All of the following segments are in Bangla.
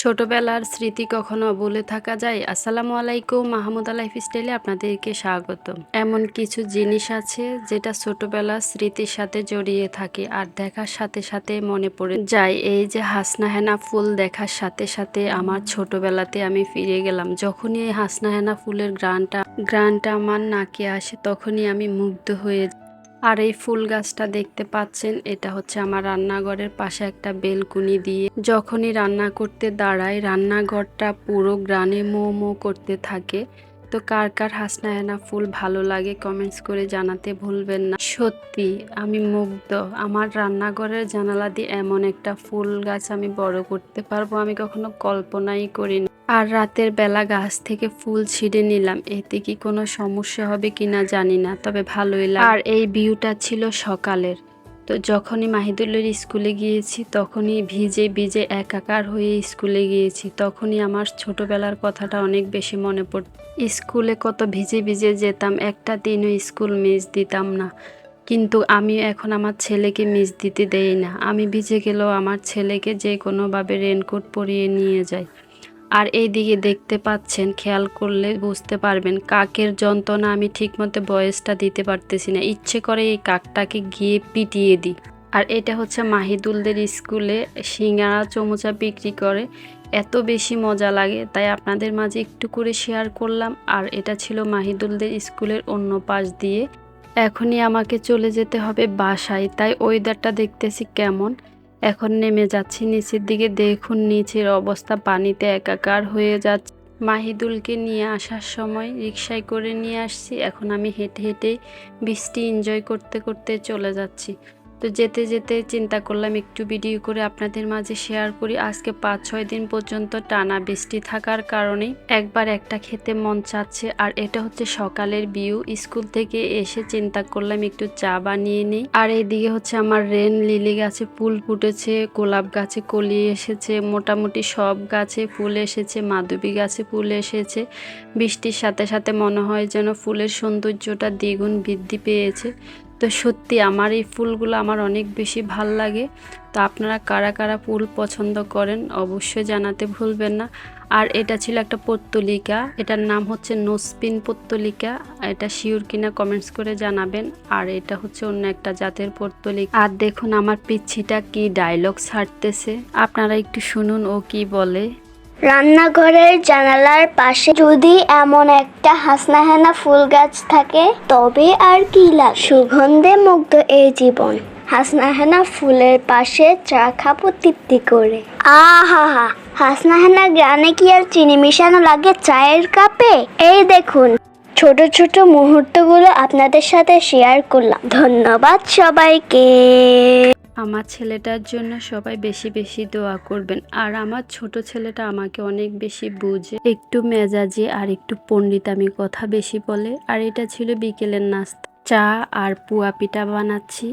ছোটবেলার স্মৃতি কখনো বলে থাকা যায়? আসসালামু আলাইকুম, মাহমুদ লাইফ স্টাইলে আপনাদেরকে স্বাগত এমন কিছু জিনিস আছে যেটা ছোটবেলার স্মৃতির সাথে জড়িয়ে থাকে আর দেখার সাথে সাথে মনে পড়ে যায়। এই যে হাসনা হেনা ফুল দেখার সাথে সাথে আমার ছোটবেলাতে আমি ফিরে গেলাম। যখনই এই হাসনা হেনা ফুলের গ্রানটা গ্রানটা আমার নাকে আসে, তখনই আমি মুগ্ধ হয়ে। আর এই ফুল গাছটা দেখতে পাচ্ছেন, এটা হচ্ছে আমার রান্নাঘরের পাশে একটা বেলকুনি দিয়ে যখনই রান্না করতে দাঁড়াই, রান্নাঘরটা পুরো গ্রানে মো মো করতে থাকে। তো কার কার হাসনা হেনা ফুল ভালো লাগে কমেন্টস করে জানাতে ভুলবেন না। সত্যি, আমি মুগ্ধ। আমার রান্নাঘরের জানালা দিয়ে এমন একটা ফুল গাছ আমি বড় করতে পারব, আমি কখনো কল্পনাই করিনি। আর রাতের বেলা গাছ থেকে ফুল ছিঁড়ে নিলাম। এতে কি কোনো সমস্যা হবে কি না জানি না, তবে ভালোই লাগে আর এই ভিউটা ছিল সকালের। তো যখনই মাহিদুল্লের স্কুলে গিয়েছি, তখনই ভিজে ভিজে একাকার হয়ে স্কুলে গিয়েছি। তখনই আমার ছোটবেলার কথাটা অনেক বেশি মনে পড়ত স্কুলে কত ভিজে ভিজে যেতাম, একটা দিনও স্কুল মিস দিতাম না। কিন্তু আমি এখন আমার ছেলেকে মিস দিতে দেই না। আমি ভিজে গেলেও আমার ছেলেকে যে কোনোভাবে রেনকোট পরিয়ে নিয়ে যাই। আর এইদিকে দেখতে পাচ্ছেন, খেয়াল করলে বুঝতে পারবেন, কাকের যন্ত্রণা আমি ঠিকমতো বয়সটা দিতে পারতেছি না। ইচ্ছে করে এই কাকটাকে গিয়ে পিটিয়ে দিই। আর এটা হচ্ছে মাহিদুলদের স্কুলে সিঙ্গারা চমচা বিক্রি করে। এত বেশি মজা লাগে, তাই আপনাদের মাঝে একটু করে শেয়ার করলাম। আর এটা ছিল মাহিদুলদের স্কুলের অন্য পাশ দিয়ে। এখনই আমাকে চলে যেতে হবে বাসায়, তাই ওয়েদারটা দেখতেছি কেমন। এখন নেমে যাচ্ছি নিচের দিকে। দেখুন, নিচের অবস্থা পানিতে একাকার হয়ে যাচ্ছে। মাহিদুলকে নিয়ে আসার সময় রিক্সায় করে নিয়ে আসছি। এখন আমি হেঁটে হেঁটে বৃষ্টি এনজয় করতে করতে চলে যাচ্ছি। তো যেতে যেতে চিন্তা করলাম একটু ভিডিও করে আপনাদের মাঝে শেয়ার করি। আজকে পাঁচ, ছয় দিন পর্যন্ত টানা বৃষ্টি থাকার কারণে একবার একটা খেতে মন চাচ্ছে। আর এটা হচ্ছে সকালের ভিউ স্কুল থেকে এসে চিন্তা করলাম একটু চা বানিয়ে নিই। আর এইদিকে হচ্ছে আমার রেন, লিলি গাছে ফুল ফুটেছে, গোলাপ গাছে কলি এসেছে, মোটামুটি সব গাছে ফুল এসেছে, মাধবী গাছে ফুল এসেছে। বৃষ্টির সাথে সাথে মনে হয় যেন ফুলের সৌন্দর্যটা দ্বিগুণ বৃদ্ধি পেয়েছে। তো সত্যি আমার এই ফুলগুলো আমার অনেক বেশি ভালো লাগে। তো আপনারা কারা কারা ফুল পছন্দ করেন অবশ্যই জানাতে ভুলবেন না। আর এটা ছিল একটা পত্তলিকা, এটার নাম হচ্ছে নোসপিন পত্তলিকা, এটা শিওর কিনা কমেন্টস করে জানাবেন। আর এটা হচ্ছে অন্য একটা জাতের পত্তলিকা। আর দেখুন আমার পিচ্ছিটা কি ডায়লগ ছাড়তেছে। আপনারা একটু শুনুন ও কি বলে। রান্নাঘরের জানালার পাশে যদি এমন একটা হাসনাহানা ফুল গাছ থাকে, তবে আর কি লাগ সুগন্ধে মুগ্ধ এই জীবন। হাসনাহানা ফুলের পাশে চা খাব তৃপ্তি করে। আহা হা হাসনাহানা গ্রানে কি আর চিনি মিশানো লাগে চায়ের কাপে? এই দেখুন, ছোট ছোট মুহূর্তগুলো আপনাদের সাথে শেয়ার করলাম। ধন্যবাদ সবাইকে। আমার ছেলেটার জন্য সবাই বেশি বেশি দোয়া করবেন। আর আমার ছোট ছেলেটা আমাকে অনেক বেশি বুঝে। একটু মেজাজি আর একটু পণ্ডিত আমি কথা বেশি বলে। আর এটা ছিল বিকেলের নাস্তা। চা আর পুয়া পিঠা বানাচ্ছি।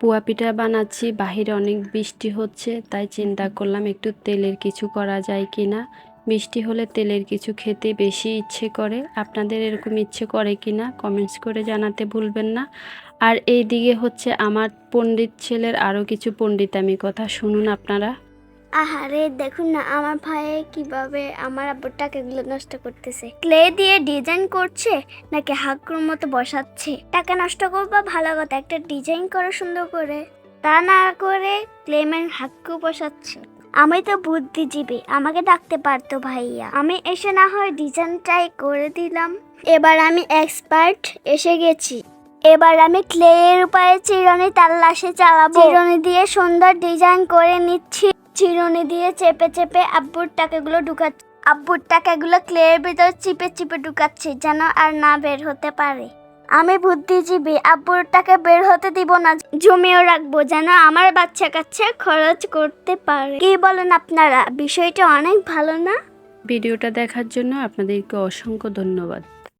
পুয়া পিঠা বানাচ্ছি, বাহিরে অনেক বৃষ্টি হচ্ছে, তাই চিন্তা করলাম একটু তেলের কিছু করা যায় কি না বৃষ্টি হলে তেলের কিছু খেতে বেশি ইচ্ছে করে। আপনাদের এরকম ইচ্ছে করে কি না কমেন্টস করে জানাতে ভুলবেন না। আর এই দিকে হচ্ছে আমার পণ্ডিত ছেলের আরও কিছু পণ্ডিতামি কথা শুনুন আপনারা। আহারে, দেখুন না, আমার ভাই কীভাবে আমার আব্বুর টাকাগুলো নষ্ট করতেছে। ক্লে দিয়ে ডিজাইন করছে নাকি হাকুর মতো বসাচ্ছে? টাকা নষ্ট করবা ভালো কথা, একটা ডিজাইন করো সুন্দর করে। তা না করে ক্লেমের হাক্কু বসাচ্ছে। আমি তো বুদ্ধিজীবী, আমাকে ডাকতে পারতো ভাইয়া। আমি এসে না হয় ডিজাইনটাই করে দিলাম। এবার আমি এক্সপার্ট এসে গেছি। এবার আমি ক্লে এর উপরে চিরুনি তাল্লাশে চালাবো। চিরুনি দিয়ে সুন্দর ডিজাইন করে নিচ্ছি। চিরুনি দিয়ে চেপে চেপে আব্বুর টাকাগুলো ঢুকাচ্ছি। আব্বুর টাকাগুলো ক্লের ভিতর চিপে চিপে ঢুকাচ্ছি, যেন আর না বের হতে পারে। আমি বুদ্ধিজীবী আব্বুর টাকা বের হতে দিব না। জমিও রাখব যেন আমার বাচ্চা কাচ্চা খরচ করতে পারে। কি বলেন আপনারা? বিষয়টা অনেক ভালো না? ভিডিওটা দেখার জন্য আপনাদেরকে অসংখ্য ধন্যবাদ।